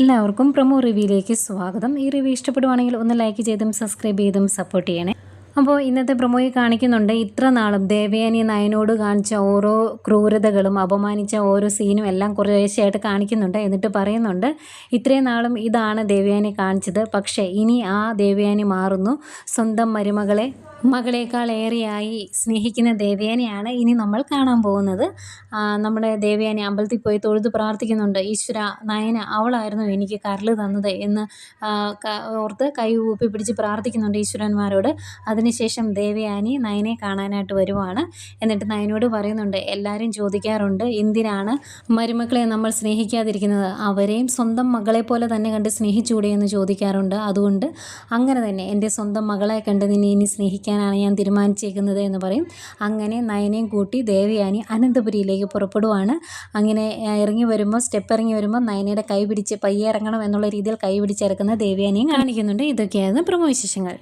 എല്ലാവർക്കും പ്രൊമോ റിവ്യൂയിലേക്ക് സ്വാഗതം. ഈ റിവ്യൂ ഇഷ്ടപ്പെടുവാണെങ്കിൽ ഒന്ന് ലൈക്ക് ചെയ്തും സബ്സ്ക്രൈബ് ചെയ്തും സപ്പോർട്ട് ചെയ്യണേ. അപ്പോൾ ഇന്നത്തെ പ്രൊമോയിൽ കാണിക്കുന്നുണ്ട് ഇത്ര നാളും ദേവയാനി നയനോട് കാണിച്ച ഓരോ ക്രൂരതകളും അപമാനിച്ച ഓരോ സീനും എല്ലാം കുറേശ്ശെയായിട്ട് കാണിക്കുന്നുണ്ട്. എന്നിട്ട് പറയുന്നുണ്ട് ഇത്രയും നാളും ഇതാണ് ദേവയാനി കാണിച്ചത്. പക്ഷേ ഇനി ആ ദേവയാനി മാറുന്നു. സ്വന്തം മരുമകളെ മകളേക്കാൾ ഏറെയായി സ്നേഹിക്കുന്ന ദേവയാനിയാണ് ഇനി നമ്മൾ കാണാൻ പോകുന്നത്. നമ്മുടെ ദേവയാനി അമ്പലത്തിൽ പോയി തൊഴുത് പ്രാർത്ഥിക്കുന്നുണ്ട്. ഈശ്വര നയന അവളായിരുന്നു എനിക്ക് കരൾ തന്നത് എന്ന് ഓർത്ത് കൈ ഊപ്പി പിടിച്ച് പ്രാർത്ഥിക്കുന്നുണ്ട് ഈശ്വരന്മാരോട്. അതിനുശേഷം ദേവയാനി നയനെ കാണാനായിട്ട് വരുവാണ്. എന്നിട്ട് നയനോട് പറയുന്നുണ്ട് എല്ലാവരും ചോദിക്കാറുണ്ട് എന്തിനാണ് മരുമക്കളെ നമ്മൾ സ്നേഹിക്കാതിരിക്കുന്നത്? അവരെയും സ്വന്തം മകളെ പോലെ തന്നെ കണ്ട് സ്നേഹിച്ചുകൂടെ എന്ന് ചോദിക്കാറുണ്ട്. അതുകൊണ്ട് അങ്ങനെ തന്നെ എന്റെ സ്വന്തം മകളെ കണ്ട് നിന്നെ ഇനി സ്നേഹിക്കാനാണ് ഞാൻ തീരുമാനിച്ചേക്കുന്നത് എന്ന് പറയും. അങ്ങനെ നയനയും കൂട്ടി ദേവയാനി അനന്തപുരിയിലേക്ക് പുറപ്പെടുവാണ്. അങ്ങനെ ഇറങ്ങി വരുമ്പോൾ സ്റ്റെപ്പ് ഇറങ്ങി വരുമ്പോൾ നയനയുടെ കൈ പിടിച്ച് പയ്യെ ഇറങ്ങണം എന്നുള്ള രീതിയിൽ കൈ പിടിച്ചിറക്കുന്ന ദേവയാനിയും കാണിക്കുന്നുണ്ട്. ഇതൊക്കെയായിരുന്നു പ്രമോ വിശേഷങ്ങൾ